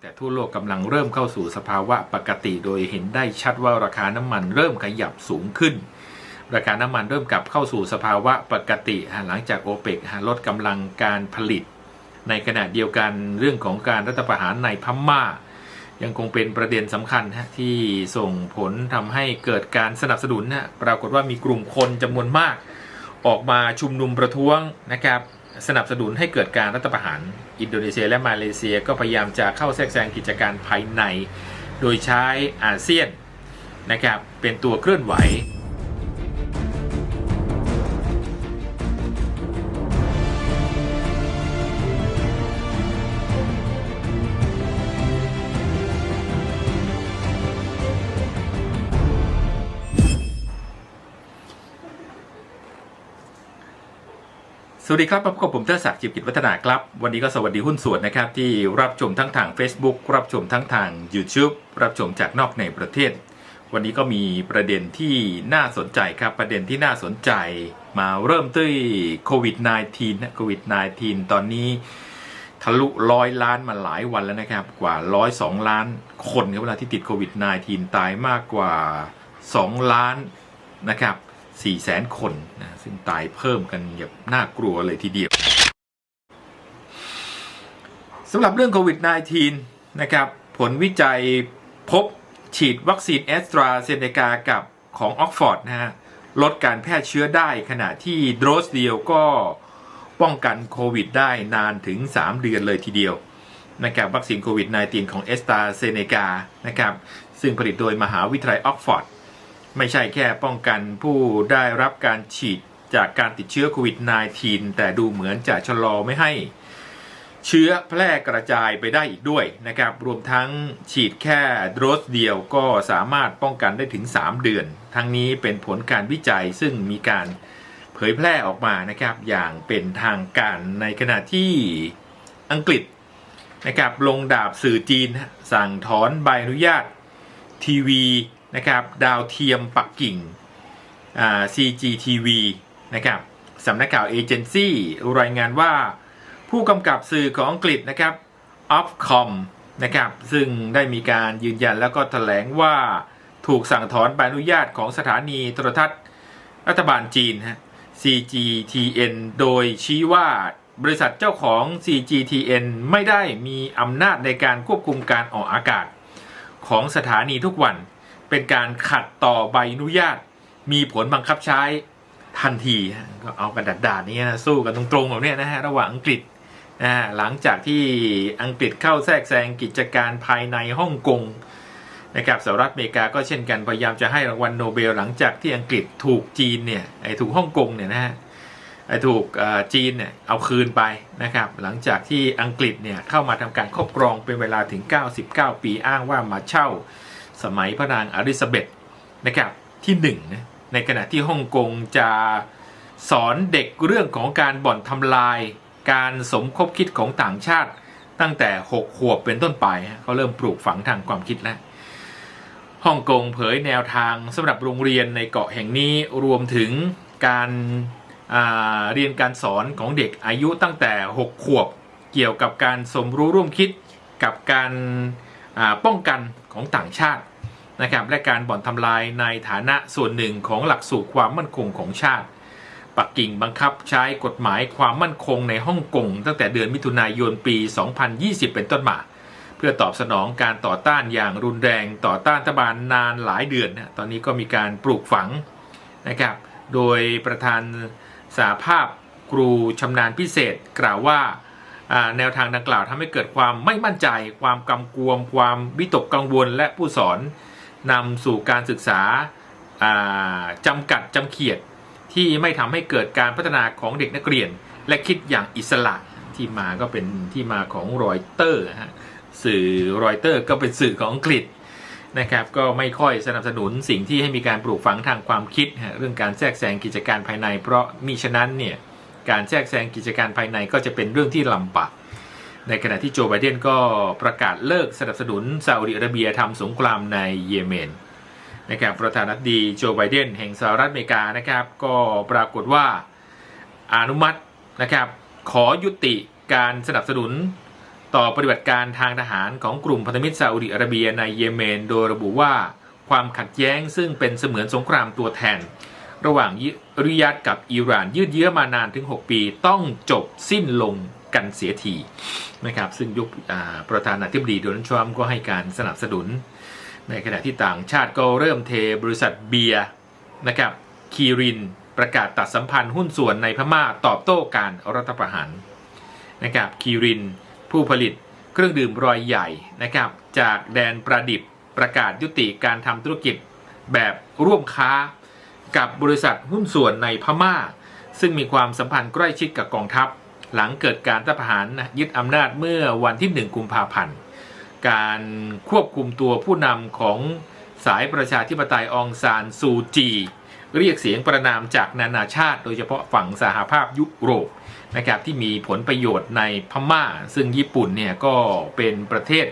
แต่ทั่วโลกกำลังเริ่มเข้าสู่สภาวะปกติ โดยเห็นได้ชัดว่าราคาน้ำมันเริ่มขยับสูงขึ้น ราคาน้ำมันเริ่มกลับเข้าสู่สภาวะปกติ หลังจากโอเปกลดกำลังการผลิต ในขณะเดียวกันเรื่องของการรัฐประหารในพม่า ยังคงเป็นประเด็นสำคัญฮะที่ส่งผลทำให้เกิดการสนับสนุนนะปรากฏว่ามีกลุ่มคนจำนวนมาก ออกมาชุมนุมประท้วงนะครับ สนับสนุนให้เกิดการรัฐประหาร อินโดนีเซียและมาเลเซียก็พยายามจะเข้าแทรกแซงกิจการภายใน โดยใช้อาเซียนนะครับเป็นตัวเคลื่อนไหว สวัสดีครับพบกับผมเทอศักดิ์จิบกิจวัฒนาครับ วันนี้ก็สวัสดีหุ้นส่วนนะครับ ที่รับชมทั้งทาง Facebook รับชมทั้งทาง YouTube รับชมจากนอกในประเทศ วันนี้ก็มีประเด็นที่น่าสนใจครับ ประเด็นที่น่าสนใจ มาเริ่มด้วยโควิด -19 นะโควิด -19 ตอนนี้ทะลุร้อยล้านมาหลายวันแล้วนะครับ กว่า102ล้านคนครับเวลาที่ติดโควิด -19 ตายมากกว่า 2 ล้านนะครับ 4แสนคนนะซึ่งตายเพิ่มกันแบบน่ากลัวเลยทีเดียวสำหรับเรื่องโควิด -19 นะครับ ผลวิจัยพบฉีดวัคซีนแอสตราเซเนกากับของออกฟอร์ดนะฮะ ลดการแพร่เชื้อได้ขณะที่โดสเดียวก็ป้องกันโควิดได้นานถึง 3 เดือนเลยทีเดียวนะครับวัคซีนโควิด -19 ของแอสตราเซเนกานะครับ ซึ่งผลิตโดยมหาวิทยาลัยออกฟอร์ด ไม่ใช่แค่ป้องกันผู้ได้รับการฉีดจากการติดเชื้อโควิด -19 แต่ดูเหมือนจะชะลอไม่ให้ เชื้อแพร่กระจายไปได้อีกด้วยนะครับ รวมทั้งฉีดแค่โดสเดียวก็สามารถป้องกันได้ถึง 3 เดือน ทั้งนี้เป็นผลการวิจัยซึ่งมีการเผยแพร่ออกมานะครับ อย่างเป็นทางการในขณะที่อังกฤษนะครับลงดาบสื่อจีนสั่งถอนใบอนุญาตทีวี นะครับดาวเทียมปักกิ่ง CGTV นะครับสำนักข่าวเอเจนซี่รายงานว่า ผู้กำกับสื่อของอังกฤษนะครับ Ofcom นะครับซึ่งได้มีการยืนยันแล้วก็แถลงว่าถูกสั่งถอนใบอนุญาตของสถานีโทรทัศน์รัฐบาลจีนฮะ CGTN โดยชี้ว่าบริษัทเจ้าของ CGTN ไม่ได้มีอำนาจในการควบคุมการออกอากาศ ของสถานีทุกวัน เป็นการขัดต่อใบอนุญาต มีผลบังคับใช้ทันทีก็เอากันดัดๆนี้นะสู้กันตรงๆแบบนี้นะฮะระหว่างอังกฤษนะฮะหลังจากที่อังกฤษเข้าแทรกแซงกิจการภายในฮ่องกงนะครับสหรัฐอเมริกาก็เช่นกันพยายามจะให้รางวัลโนเบลหลังจากที่อังกฤษถูกจีนเนี่ยไอ้ถูกฮ่องกงเนี่ยนะฮะไอ้ถูกจีนเนี่ยเอาคืนไปนะครับหลังจากที่อังกฤษเนี่ยเข้ามาทำการครอบครองเป็นเวลาถึง 99 ปีอ้างว่ามาเช่า สมัยพระนางอลิซาเบธนะครับที่หนึ่งนะในขณะที่ฮ่องกงจะสอนเด็กเรื่องของการบ่อนทำลาย การสมคบคิดของต่างชาติ ตั้งแต่ 6 ขวบเป็นต้นไปฮะเขาเริ่มปลูกฝังทางความคิดแล้วฮ่องกงเผยแนวทางสำหรับโรงเรียนในเกาะแห่งนี้รวมถึงการาเรียนการสอนของเด็กอายุตั้งแต่ 6 ขวบ เกี่ยวกับการสมรู้ร่วมคิดกับการ ป้องกันของต่างชาตินะครับและการบ่อนทำลายในฐานะส่วนหนึ่งของหลักสูตรความมั่นคงของชาติ ปักกิ่งบังคับใช้กฎหมายความมั่นคงในฮ่องกงตั้งแต่เดือนมิถุนายนปี 2020 เป็นต้นมา เพื่อตอบสนองการต่อต้านอย่างรุนแรงต่อต้านรัฐบาลนานหลายเดือนนะตอนนี้ก็มีการปลูกฝังนะครับโดยประธานสาภาพครูชำนาญพิเศษกล่าวว่าอ่า แนวทางดังกล่าวทำให้เกิดความไม่มั่นใจ ความกำกวม ความวิตกกังวลและผู้สอนนำสู่การศึกษาอ่าจำกัดจำเขียดที่ไม่ทำให้เกิดการพัฒนาของเด็กนักเรียน และคิดอย่างอิสระที่มาก็เป็นที่มาของรอยเตอร์ฮะสื่อรอยเตอร์ก็เป็นสื่อของอังกฤษนะครับก็ไม่ค่อยสนับสนุนสิ่งที่ให้มีการปลูกฝังทางความคิด เรื่องการแทรกแซงกิจการภายใน เพราะมิฉะนั้นเนี่ย การแทรกแซงกิจการภายในก็จะเป็นเรื่องที่ลำบากในขณะที่โจไบเดนก็ประกาศเลิกสนับสนุนซาอุดิอาระเบียทำสงครามในเยเมนนะครับประธานาธิบดีโจไบเดนแห่งสหรัฐอเมริกานะครับ ก็ปรากฏว่าอนุมัตินะครับขอยุติการสนับสนุนต่อปฏิบัติการทางทหารของกลุ่มพันธมิตรซาอุดิอาระเบียในเยเมน โดยระบุว่าความขัดแย้งซึ่งเป็นเสมือนสงครามตัวแทน ระหว่างริยัดกับอิหร่านยืดเยื้อมานานถึง 6 ปี ต้องจบสิ้นลงกันเสียทีนะครับซึ่งยุคประธานาธิบดีโดนัลด์ทรัมป์ก็ให้การสนับสนุน ในขณะที่ต่างชาติก็เริ่มเทบริษัทเบียร์นะครับคีรินประกาศตัดสัมพันธ์หุ้นส่วนในพม่าตอบโต้การรัฐประหารนะครับคีรินผู้ผลิตเครื่องดื่มรอยใหญ่นะครับจากแดนประดิบประกาศยุติการทำธุรกิจแบบร่วมค้า กับบริษัทหุ้นส่วนในพม่า ซึ่งมีความสัมพันธ์ใกล้ชิดกับกองทัพ หลังเกิดการรัฐประหารยึดอำนาจเมื่อวันที่ 1 กุมภาพันธ์ การควบคุมตัวผู้นำของสายประชาธิปไตยองซานซูจี เรียกเสียงประนามจากนานาชาติ โดยเฉพาะฝั่งสหภาพยุโรปนะครับที่มีผลประโยชน์ในพม่า ซึ่งญี่ปุ่นเนี่ยก็เป็นประเทศ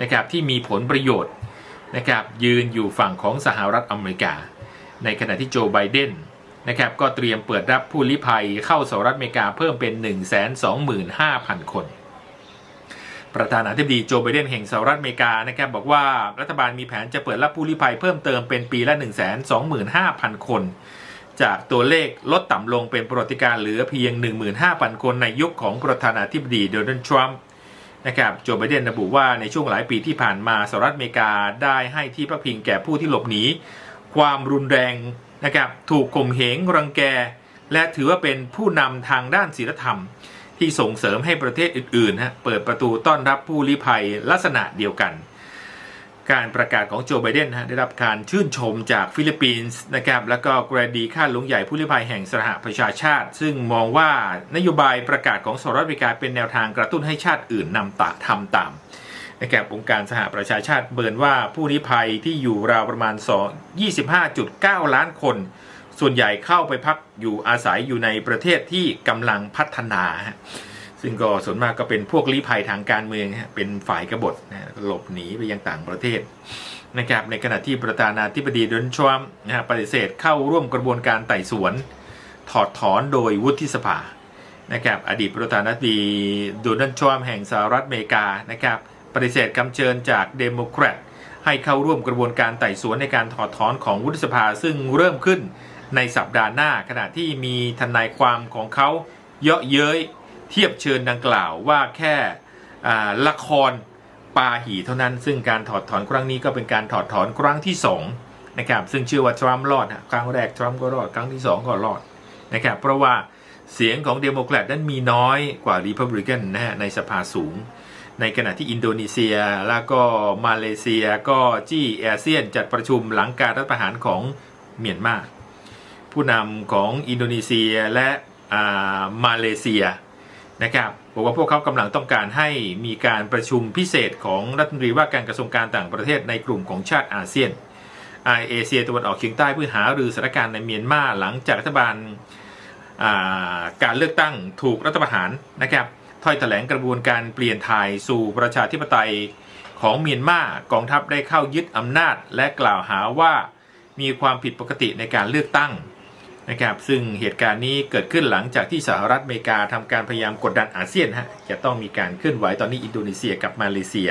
นะครับที่มีผลประโยชน์นะครับยืนอยู่ฝั่งของสหรัฐอเมริกา ในขณะที่โจไบเดนนะครับก็เตรียมเปิดรับผู้ลี้ภัยเข้าสหรัฐอเมริกาเพิ่มเป็น 125,000 คน ประธานาธิบดีโจไบเดนแห่งสหรัฐอเมริกานะครับบอกว่ารัฐบาลมีแผนจะเปิดรับผู้ลี้ภัยเพิ่มเติมเป็นปีละ 125,000 คน จากตัวเลขลดต่ำลงเป็นประวัติการเหลือเพียง 15,000 คนในยุคของประธานาธิบดีโดนัลด์ทรัมป์นะครับโจไบเดนระบุว่าในช่วงหลายปีที่ผ่านมาสหรัฐอเมริกาได้ให้ที่พักพิงแก่ผู้ที่หลบหนี ความรุนแรงนะครับถูกข่มเหงรังแก และถือว่าเป็นผู้นำทางด้านศีลธรรม ที่ส่งเสริมให้ประเทศอื่นๆฮะเปิดประตูต้อนรับผู้ลี้ภัยลักษณะเดียวกัน การประกาศของโจไบเดนฮะได้รับการชื่นชมจากฟิลิปปินส์นะครับแล้วก็แกรดีค่าหลวงใหญ่ผู้ลี้ภัยแห่งสหประชาชาติ ซึ่งมองว่านโยบายประกาศของสหรัฐอเมริกาเป็นแนวทางกระตุ้นให้ชาติอื่นนำตาทำตาม นะครับองค์การสหประชาชาติเบิร์นว่าผู้ลี้ภัยที่อยู่ราวประมาณ 25.9 ล้านคน ส่วนใหญ่เข้าไปพักอยู่อาศัยอยู่ในประเทศที่กำลังพัฒนา ซึ่งก็ส่วนมากก็เป็นพวกลี้ภัยทางการเมืองเป็นฝ่ายกบฏหลบหนีไปยังต่างประเทศนะครับในขณะที่ประธานาธิบดีโดนัลด์ทรัมป์นะปฏิเสธเข้าร่วมกระบวนการไต่สวน ถอดถอนโดยวุฒิสภานะครับอดีตประธานาธิบดีโดนัลด์ทรัมป์แห่งสหรัฐอเมริกานะครับ ปฏิเสธคำเชิญจากเดโมแครตให้เข้าร่วมกระบวนการไต่สวนในการถอดถอนของวุฒิสภาซึ่งเริ่มขึ้นในสัปดาห์หน้าขณะที่มีทนายความของเขาเยาะเย้ยเทียบเชิญดังกล่าวว่าแค่ละครปาหีเท่านั้น ซึ่งการถอดถอนครั้งนี้ก็เป็นการถอดถอนครั้งที่สองนะครับซึ่งเชื่อว่าทรัมป์รอดครั้งแรกทรัมป์ก็รอดครั้งที่สองก็รอดนะครับเพราะว่าเสียงของเดโมแครตนั้นมีน้อยกว่ารีพับลิกันนะฮะในสภาสูง ในขณะที่อินโดนีเซียแล้วก็มาเลเซียก็จี้อาเซียนจัดประชุมหลังการรัฐประหารของเมียนมาผู้นำของอินโดนีเซียและามาเลเซียนะครับบอกว่าพวกเขากำลังต้องการให้มีการประชุมพิเศษของรัฐมนตรีว่าการกระทรวงการต่างประเทศในกลุ่มของชาติอาเซียนไอเอเชียตะวันออกเฉียงใต้เพื่อหารือสถานการณ์ในเมียนมาหลังจากรัฐบาลาการเลือกตั้งถูกรัฐประหารนะครับ ถ้อยแถลงกระบวนการเปลี่ยนถ่ายสู่ประชาธิปไตยของเมียนมากองทัพได้เข้ายึดอำนาจ และกล่าวหาว่ามีความผิดปกติในการเลือกตั้งนะครับซึ่งเหตุการณ์นี้เกิดขึ้นหลังจากที่สหรัฐอเมริกาทำการพยายามกดดันอาเซียนฮะจะต้องมีการเคลื่อนไหวตอนนี้อินโดนีเซียกับมาเลเซีย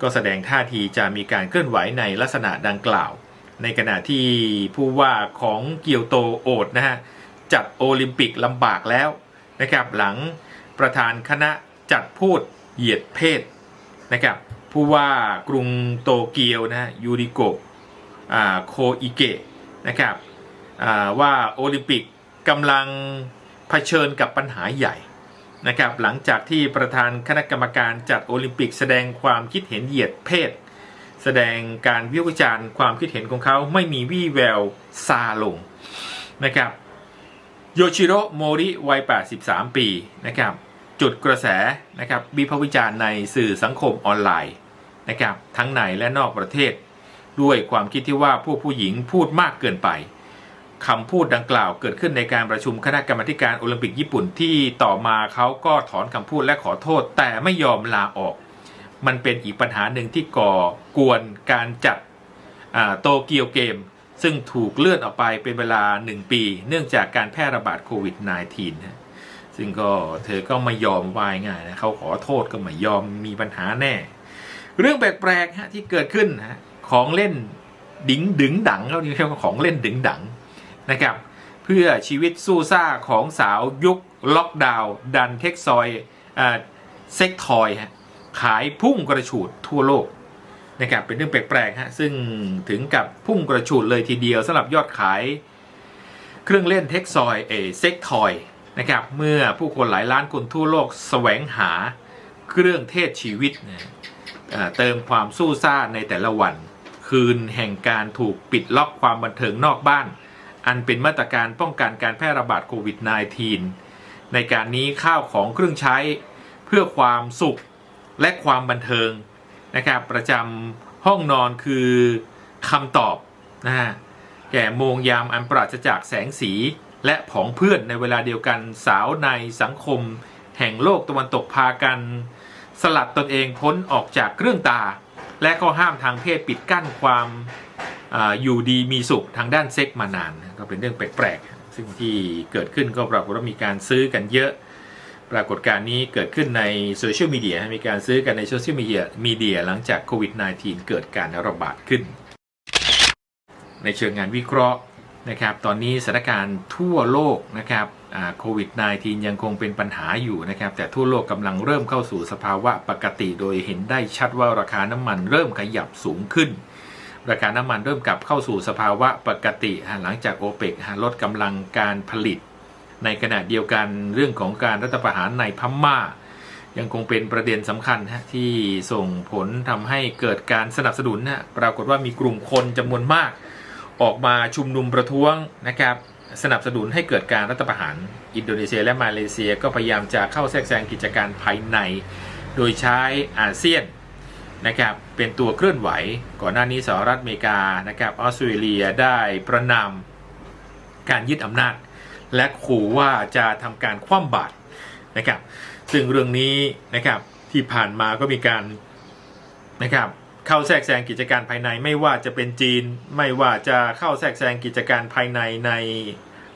ก็แสดงท่าทีจะมีการเคลื่อนไหวในลักษณะดังกล่าว ในขณะที่ผู้ว่าของเกียวโตโอดนะฮะจัดโอลิมปิกลำบากแล้วนะครับหลัง ประธานคณะจัดพูดเหยียดเพศนะครับผู้ว่ากรุงโตเกียวนะยูริโกะโคอิเกะนะครับว่าโอลิมปิกกำลังเผชิญกับปัญหาใหญ่นะครับหลังจากที่ประธานคณะกรรมการจัดโอลิมปิกแสดงความคิดเห็นเหยียดเพศ แสดงการวิวิจารณ์ความคิดเห็นของเขาไม่มีวี่แววซาลงนะครับโยชิโร่โมริวัย 83 ปีนะครับ จุดกระแสนะครับวิพากษ์วิจารณ์ในสื่อสังคมออนไลน์นะครับทั้งในและนอกประเทศ ด้วยความคิดที่ว่าผู้ผู้หญิงพูดมากเกินไปคำพูดดังกล่าวเกิดขึ้นในการประชุมคณะกรรมการโอลิมปิกญี่ปุ่นที่ต่อมาเขาก็ถอนคำพูดและขอโทษ แต่ไม่ยอมลาออก มันเป็นอีกปัญหาหนึ่งที่ก่อกวนการจัดโตเกียวเกม ซึ่งถูกเลื่อนออกไปเป็นเวลา 1 ปี เนื่องจากการแพร่ระบาดโควิด -19 นะ ซึ่งก็เธอก็ไม่ยอมวายง่ายนะเขาขอโทษก็ไม่ยอมมีปัญหาแน่ เรื่องแปลกๆฮะที่เกิดขึ้นฮะของเล่นดิงดึงดังเขาเรียกว่าของเล่นดึงดังนะครับ เพื่อชีวิตสู้ซ่าของสาวยุคล็อกดาวน์ดันเทคซอยอ่าเซ็กทอยฮะขายพุ่งกระฉูดทั่วโลกนะครับเป็นเรื่องแปลกๆฮะซึ่งถึงกับพุ่งกระฉูดเลยทีเดียวสำหรับยอดขาย เครื่องเล่นเทคซอยเอเซ็กทอย นะครับเมื่อผู้คนหลายล้านคนทั่วโลกแสวงหาเครื่องเทศชีวิตเติมความสู้ซ่าในแต่ละวัน คืนแห่งการถูกปิดล็อกความบันเทิงนอกบ้าน อันเป็นมาตรการป้องกันการแพร่ระบาดโควิด -19 ในการนี้ข้าวของเครื่องใช้เพื่อความสุขและความบันเทิงนะครับประจำห้องนอนคือคำตอบนะฮะแก่โมงยามอันปราศจากแสงสี และผองเพื่อนในเวลาเดียวกันสาวในสังคม แห่งโลกตะวันตกพากัน สลัดตนเองพ้นออกจากเครื่องตา และก็ห้ามทางเพศปิดกั้นความอาอยู่ดีมีสุขทางด้านเซ็กมานาน ก็เป็นเรื่องแปลกๆ ซึ่งที่เกิดขึ้นก็ปรากฏว่ามีการซื้อกันเยอะ ปรากฏการณ์นี้เกิดขึ้นในโซเชียลมีเดียมีการซื้อกันในโซเชียลมีเดียมีเดียหลังจากโควิด -19 เกิดการระบาดขึ้น ในเชิงงานวิเคราะห์ นะครับตอนนี้สถานการณ์ทั่วโลกนะครับโควิด -19 ยังคงเป็นปัญหาอยู่นะครับแต่ทั่วโลกกำลังเริ่มเข้าสู่สภาวะปกติ โดยเห็นได้ชัดว่าราคาน้ำมันเริ่มขยับสูงขึ้น ราคาน้ำมันเริ่มกลับเข้าสู่สภาวะปกติ หลังจากโอเปกลดกำลังการผลิต ในขณะเดียวกันเรื่องของการรัฐประหารในพม่ายังคงเป็นประเด็นสำคัญที่ส่งผลทำให้เกิดการสนับสนุนนะปรากฏว่ามีกลุ่มคนจำนวนมาก ออกมาชุมนุมประท้วงนะครับสนับสนุนให้เกิดการรัฐประหาร อินโดนีเซียและมาเลเซียก็พยายามจะเข้าแทรกแซงกิจการภายใน โดยใช้อาเซียนนะครับเป็นตัวเคลื่อนไหว ก่อนหน้านี้สหรัฐอเมริกานะครับออสเตรเลียได้ประนามการยึดอำนาจ และขู่ว่าจะทำการคว่ำบาตรนะครับซึ่งเรื่องนี้นะครับที่ผ่านมาก็มีการนะครับ เข้าแทรกแซงกิจการภายในไม่ว่าจะเป็นจีน ไม่ว่าจะเข้าแทรกแซงกิจการภายในใน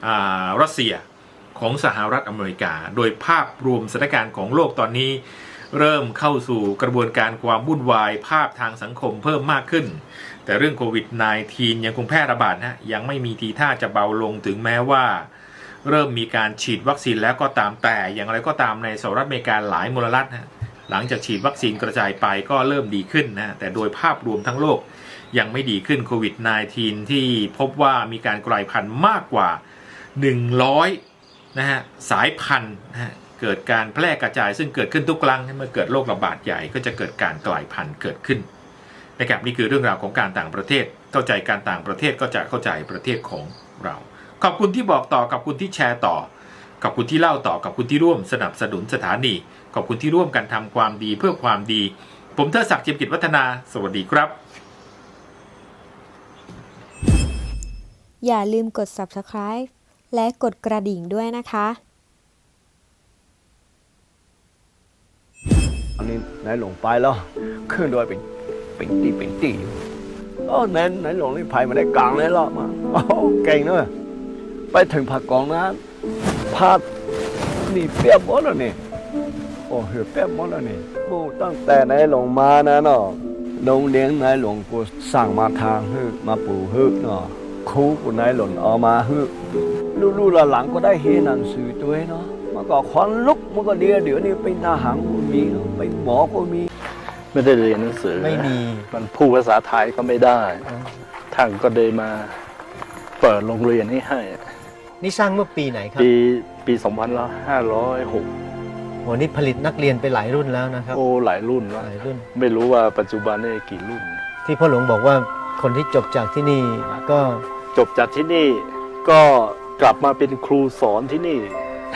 อ่ารัสเซียของสหรัฐอเมริกา โดยภาพรวมสถานการณ์ของโลกตอนนี้ เริ่มเข้าสู่กระบวนการความวุ่นวายภาพทางสังคมเพิ่มมากขึ้น แต่เรื่องโควิด -19 ยังคงแพร่ระบาดนะยังไม่มีทีท่าจะเบาลงถึงแม้ว่า เริ่มมีการฉีดวัคซีนแล้วก็ตามแต่อย่างไรก็ตามในสหรัฐอเมริกาหลายมลรัฐนะ หลังจากฉีดวัคซีนกระจายไปก็เริ่มดีขึ้นนะแต่โดยภาพรวมทั้งโลกยังไม่ดีขึ้นโควิด -19 ที่พบว่ามีการกลายพันธุ์มากกว่า 100นะฮะสายพันธุ์เกิดการแพร่กระจายซึ่งเกิดขึ้นทุกครั้งเมื่อเกิดโรคระบาดใหญ่ก็จะเกิดการกลายพันธุ์เกิดขึ้นนะครับนี่คือเรื่องราวของการต่างประเทศ เข้าใจการต่างประเทศก็จะเข้าใจประเทศของเรา ขอบคุณที่บอกต่อกับคุณที่แชร์ต่อขอบคุณที่เล่าต่อกับคุณที่ร่วมสนับสนุนสถานี ขอบคุณที่ร่วมกันทำความดีเพื่อความดี ผมเทอศักดิ์เจียมกิจวัฒนา สวัสดีครับ อย่าลืมกด subscribe และกดกระดิ่งด้วยนะคะอันนี้ไหนหลงไปแล้วขึ้นด้วยเป็นเป็นตีเป็นตีโอ้ไหนไหนหลงนี่ภัยมาได้กลางเลยหรอมาโอ้เก่งเนอะไปถึงผักกองนั้นพาดนี่เปียบหมดแล้วนี่ โอ้เหือเปียบหมดแล้วนี่โอ้ตั้งแต่ไหนหลงมานะเนาะโรงเลี้ยงไหนหลงกูสั่งมาทางฮึมาปูฮึเนาะครูกูไหนหล่นเอามาฮึลู่ๆหลังๆก็ได้เฮหนังสือตัวเนาะมันก็ควันลุกมันก็เดียวเดี๋ยวนี้เป็นทหารก็มีเนอะเป็นหมอก็มี ไม่ได้เรียนหนังสือไม่มีมันพูดภาษาไทยก็ไม่ได้ท่านก็เลยมาเปิดโรงเรียนให้ให้ นี่สร้างเมื่อปีไหนครับ ปีปี 2506 โหนี่ผลิตนักเรียนไปหลายรุ่นแล้วนะครับ โอ้หลายรุ่นวะหลายรุ่น ไม่รู้ว่าปัจจุบันนี่กี่รุ่น ที่พ่อหลวงบอกว่าคนที่จบจากที่นี่ก็จบจากที่นี่ก็กลับมาเป็นครูสอนที่นี่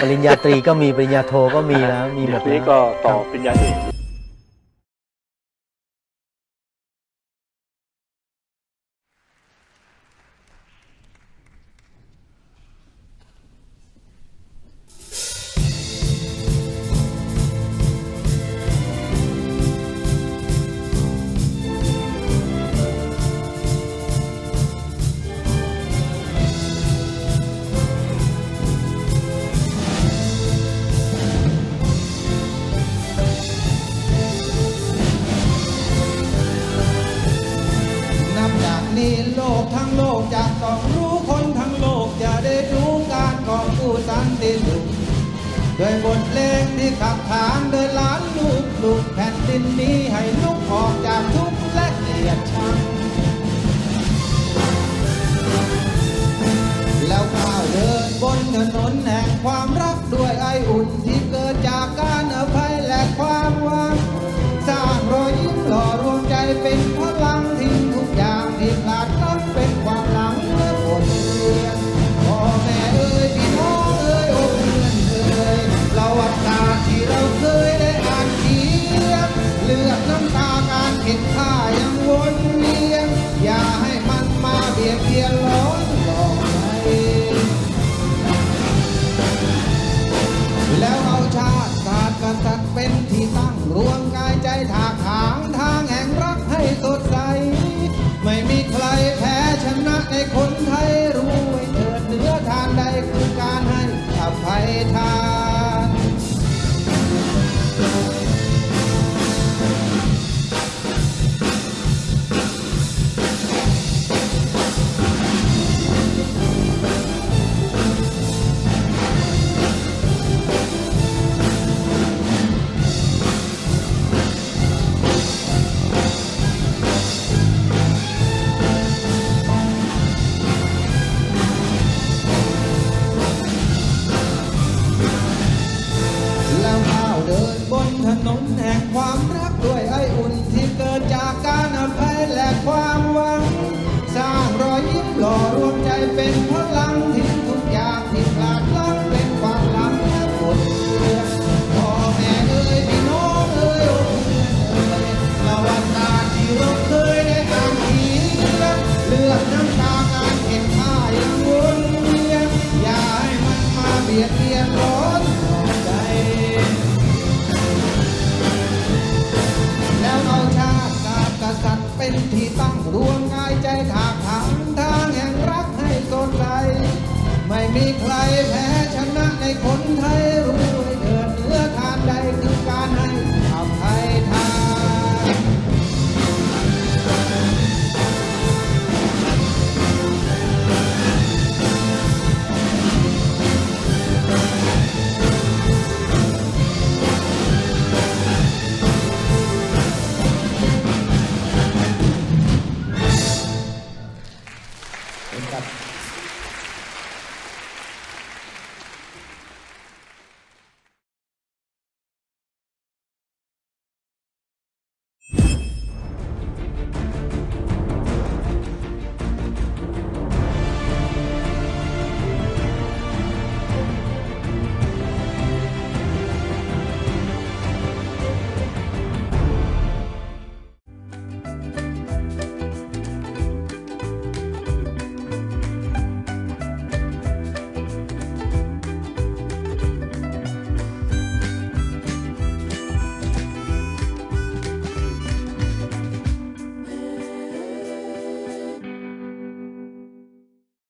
ปริญญาตรีก็มีปริญญาโทก็มีแล้วมีหมดทีแล้นี้วก็ต่อครับปริญญาเอก ด้วยบทเพลงที่ขับขานโดยล้านลูกลูกแผ่นดินนี้ให้ลุกออกจากทุกข์และเกลียดชังแล้วก้าวเดินบนถนนแห่งความรักด้วยไออุ่นที่เกิดจากการอภัย